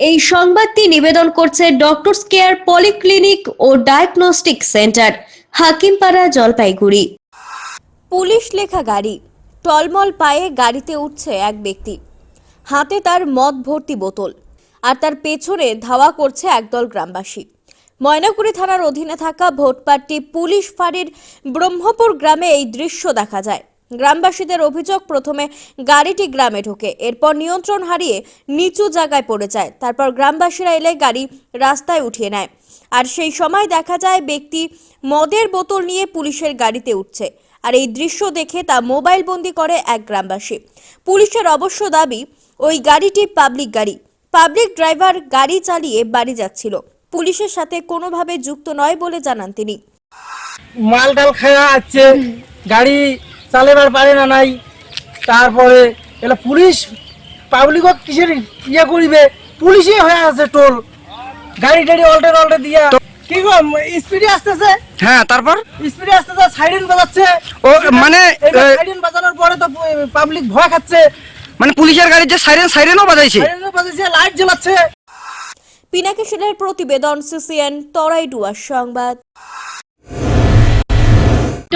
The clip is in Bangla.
এই সংবাদটি নিবেদন করছে ডক্টরস কেয়ার পলিক্লিনিক ও diagnostic centre Hakimpara, Jalpaiguri. Police লেখা গাড়ি, টলমল পায়ে গাড়িতে উঠছে এক ব্যক্তি। হাতে তার মদ ভর্তি বোতল আর তার পেছনে ধাওয়া করছে একদল গ্রামবাসী। ময়নাগুড়ি থানার অধীনে থাকা ভোটপাট্টি পুলিশ ফাঁড়ির ব্রহ্মপুর গ্রামে এই দৃশ্য দেখা যায়। গ্রামবাসীদের অভিযোগ, প্রথমে গাড়িটি গ্রামে ঢোকে, এরপর নিয়ন্ত্রণ হারিয়ে নিচু জায়গায় পড়ে যায়, তারপর গ্রামবাসীরা এলে গাড়ি রাস্তায় উঠিয়ে নেয়। আর সেই সময় দেখা যায় ব্যক্তি মদের বোতল নিয়ে পুলিশের গাড়িতে উঠছে। আর এই দৃশ্য দেখে তা মোবাইল বন্দি করে এক গ্রামবাসী। পুলিশের অবশ্য দাবি, ওই গাড়িটি পাবলিক গাড়ি। পাবলিক ড্রাইভার গাড়ি চালিয়ে বাড়ি যাচ্ছিল। পুলিশের সাথে কোনোভাবে যুক্ত নয় বলে জানান তিনি। মাল টাল খাওয়া আছে, গাড়ি চালাবার পারে না নাই। তারপরে এলা পুলিশ পাবলিকত কিসের ইয়ে করিবে? পুলিশই হয়ে আছে টোল। গাড়ি টাড়ি অল্টে অল্টে দিয়া। কি গো স্পিডে আসতেছে? হ্যাঁ তারপর? স্পিডে আসতেছে সাইরেন বাজাচ্ছে। ও মানে সাইরেন বাজানোর পরে তো পাবলিক ভয় খাচ্ছে। মানে পুলিশের গাড়ির যে সাইরেন সাইরেনও বাজাইছে? সাইরেন বাজাচ্ছে লাইট জ্বালাচ্ছে। পিনাকি সেনের প্রতিবেদন সিসিএন তরাইডুয়ার সংবাদ।